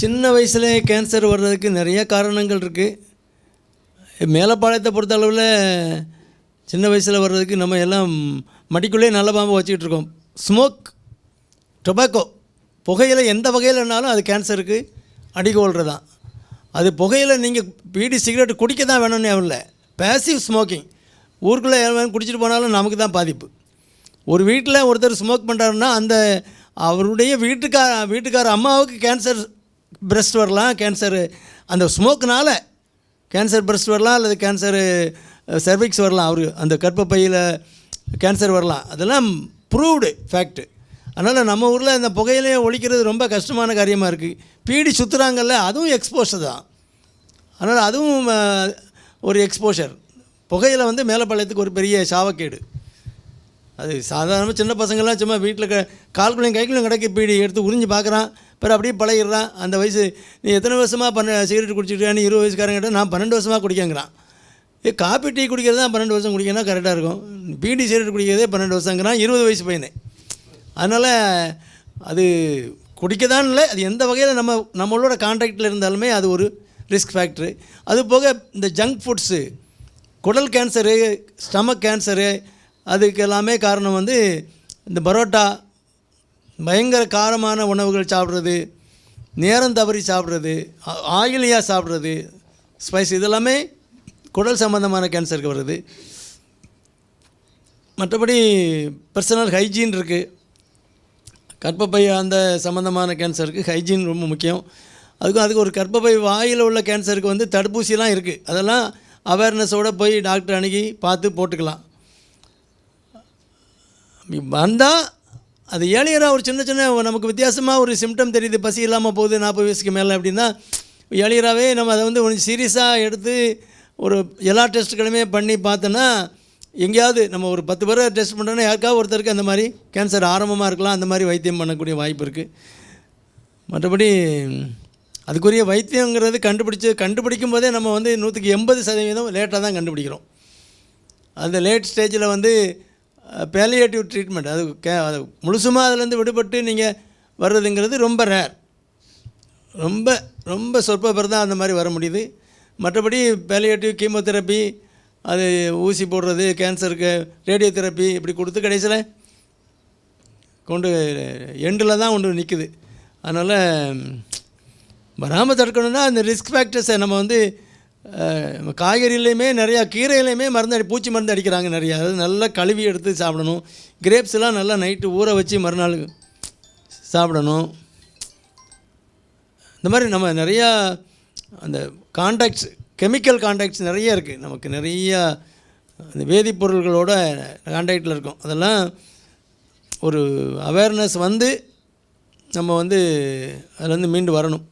சின்ன வயசுலேயே கேன்சர் வர்றதுக்கு நிறைய காரணங்கள் இருக்குது மேலப்பாளையத்தை பொறுத்த அளவில் சின்ன வயசில் வர்றதுக்கு நம்ம எல்லாம் மடிக்குள்ளே நல்ல பாம்பு வச்சுக்கிட்டு இருக்கோம். ஸ்மோக் டொபாக்கோ புகையில் எந்த வகையிலனாலும் அது கேன்சருக்கு அடிகோல்றது தான் அது புகையில் நீங்கள் பீடி சிகரெட் குடிக்க தான் வேணும்னு இல்லை. பேசிவ் ஸ்மோக்கிங் ஊருக்குள்ளே எவன் குடிச்சிட்டு போனாலும் நமக்கு தான் பாதிப்பு. ஒரு வீட்டில் ஒருத்தர் ஸ்மோக் பண்ணுறாருன்னா அந்த அவருடைய வீட்டுக்கார வீட்டுக்கார அம்மாவுக்கு கேன்சர் பிரஸ்ட் வரலாம் கேன்சரு அந்த ஸ்மோக்குனால் கேன்சர் பிரஸ்ட் வரலாம் அல்லது கேன்சரு சர்விக்ஸ் வரலாம். அவரு அந்த கர்ப்பப்பையில் கேன்சர் வரலாம். அதெல்லாம் ப்ரூவ்டு ஃபேக்ட்டு அதனால் நம்ம ஊரில் இந்த புகையிலையே ஒழிக்கிறது ரொம்ப கஷ்டமான காரியமாக இருக்குது பீடி சுற்றுறாங்கல்ல அதுவும் எக்ஸ்போஷர் தான். அதனால் அதுவும் ஒரு எக்ஸ்போஷர் புகையில் வந்து மேலப்பாளையத்துக்கு ஒரு பெரிய சாவக்கேடு. அது சாதாரணமாக சின்ன பசங்கள்லாம் சும்மா வீட்டில் க கால்குள்ளையும் கைக்குள்ளையும் கிடைக்க பீடி எடுத்து உறிஞ்சு பார்க்குறான் பிறகு அப்படியே பழகிடுறான். அந்த வயசு நீ எத்தனை வருஷமாக பண்ண சிகரெட் குடிச்சிட்டு இருபது வயசுக்காரங்க நான் பன்னெண்டு வருஷமாக குடிக்கங்கிறான். ஏ காப்பி டீ குடிக்கிறது தான் பன்னெண்டு வருஷம் குடிக்கணும் கரெக்டாக இருக்கும். பீடி சிகரெட் குடிக்கிறதே பன்னெண்டு வருஷங்கிறான் இருபது வயசு பையனே. அதனால் அது குடிக்க தான் இல்லை. அது எந்த வகையில் நம்ம நம்மளோட கான்ட்ராக்டில் இருந்தாலுமே அது ஒரு ரிஸ்க் ஃபேக்ட்ரு அது போக இந்த ஜங்க் ஃபுட்ஸு குடல் கேன்சரு ஸ்டமக் கேன்சரு அதுக்கு எல்லாமே காரணம் வந்து இந்த பரோட்டா பயங்கர காரமான உணவுகள் சாப்பிட்றது நேரம் தவறி சாப்பிட்றது ஆயிலியாக சாப்பிட்றது ஸ்பைஸ் இதெல்லாமே குடல் சம்பந்தமான கேன்சருக்கு வருது. மற்றபடி பர்சனல் ஹைஜீன் இருக்குது கர்ப்பப்பை அந்த சம்மந்தமான கேன்சருக்கு ஹைஜீன் ரொம்ப முக்கியம். அதுக்கும் அதுக்கு ஒரு கர்ப்பப்பை வாயில் உள்ள கேன்சருக்கு வந்து தடுப்பூசிலாம் இருக்குது அதெல்லாம் அவேர்னஸோடு போய் டாக்டர் அணுகி பார்த்து போட்டுக்கலாம். வந்தால் அது ஏழையராக ஒரு சின்ன சின்ன நமக்கு வித்தியாசமாக ஒரு சிம்டம் தெரியுது. பசி இல்லாமல் போகுது நாற்பது வயசுக்கு மேலே அப்படின்னா ஏழையராகவே நம்ம அதை வந்து கொஞ்சம் சீரியஸாக எடுத்து ஒரு எல்லா டெஸ்ட்டுகளுமே பண்ணி பார்த்தோன்னா எங்கேயாவது நம்ம ஒரு பத்து பேரை டெஸ்ட் பண்ணுறோன்னா யாருக்காவது ஒருத்தருக்கு அந்த மாதிரி கேன்சர் ஆரம்பமாக இருக்கலாம். அந்த மாதிரி வைத்தியம் பண்ணக்கூடிய வாய்ப்பு இருக்குது மற்றபடி அதுக்குரிய வைத்தியங்கிறது கண்டுபிடிச்சி கண்டுபிடிக்கும் போதே நம்ம வந்து நூற்றுக்கு எண்பது சதவீதம் லேட்டாக தான் கண்டுபிடிக்கிறோம். அந்த லேட் ஸ்டேஜில் வந்து பேலியேட்டிவ் ட்ரீட்மெண்ட் அது கே அது முழுசுமாக அதுலேருந்து விடுபட்டு நீங்கள் வர்றதுங்கிறது ரொம்ப ரேர் ரொம்ப ரொம்ப சொற்ப பேர் தான் அந்த மாதிரி வர முடியுது. மற்றபடி பேலியேட்டிவ் கீமோதெரப்பி அது ஊசி போடுறது கேன்சருக்கு ரேடியோ தெரப்பி இப்படி கொடுத்து கடைசியில் கொண்டு எண்டில் தான் கொண்டு நிற்குது அதனால் வராமல் தடுக்கணும்னா அந்த ரிஸ்க் ஃபேக்டர்ஸை நம்ம வந்து காய்கறிலையுமே நிறையா கீரையிலையுமே மருந்து அடி பூச்சி மருந்து அடிக்கிறாங்க நிறையா. அதாவது நல்லா கழுவி எடுத்து சாப்பிடணும். கிரேப்ஸ் எல்லாம் நல்லா நைட்டு ஊற வச்சு மறுநாள் சாப்பிடணும். இந்த மாதிரி நம்ம நிறையா அந்த காண்டாக்ட்ஸ் கெமிக்கல் காண்டாக்ட்ஸ் நிறைய இருக்குது நமக்கு நிறையா அந்த வேதிப்பொருள்களோட காண்டாக்டில் இருக்கும். அதெல்லாம் ஒரு அவேர்னஸ் வந்து நம்ம வந்து அதுலேருந்து மீண்டு வரணும்.